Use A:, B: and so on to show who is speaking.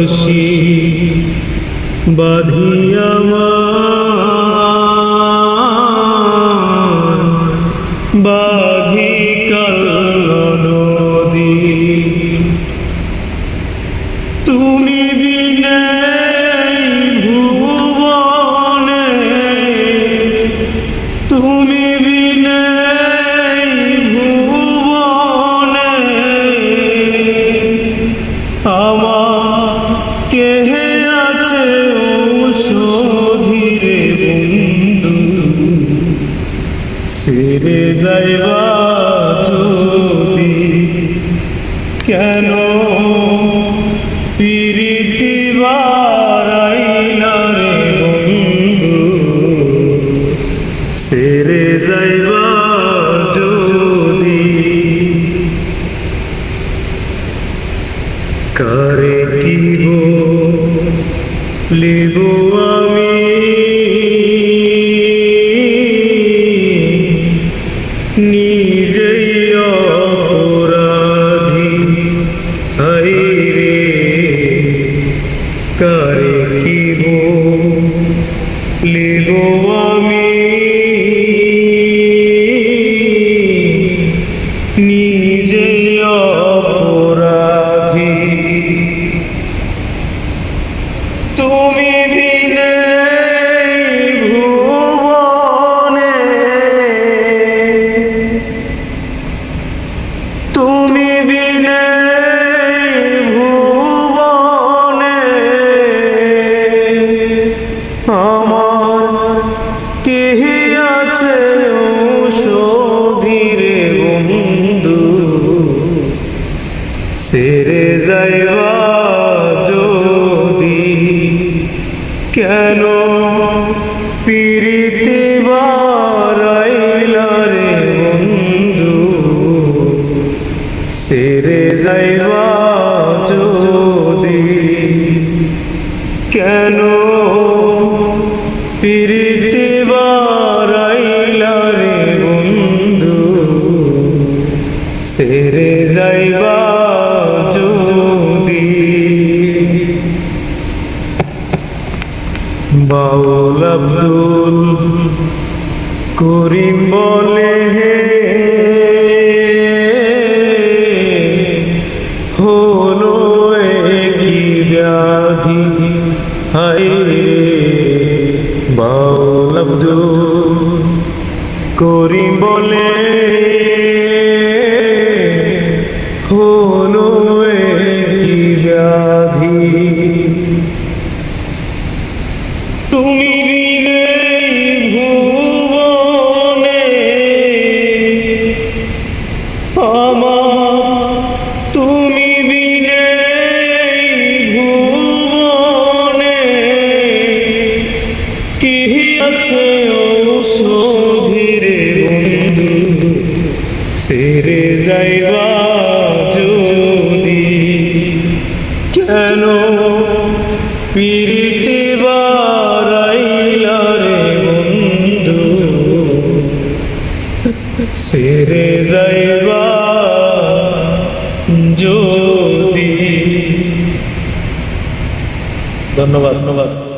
A: পারা বাধিয়া মা বাঁধি তুমি বিনে সেরে যাইবা যদি? কেন পিরিতি বারাইলা রে বন্ধু? সেরে যাইবা যদি? কারে কিব লিব আমি? কারে কিব লিব আমি নিজে অপরাধী সেরে যাইবা যদি। কেন পিরিতি রে বন্ধু? সেরে যাইবা যদি। কেন পিরিতি বন্ধু? সেরে যাইবা বাউল আব্দুল করিম বলে হে হলো কি ব্যাধি হাই বাউল আব্দুল করিম বলে হলো সেরে যাইবা যদি ধন্যবাদ ধন্যবাদ।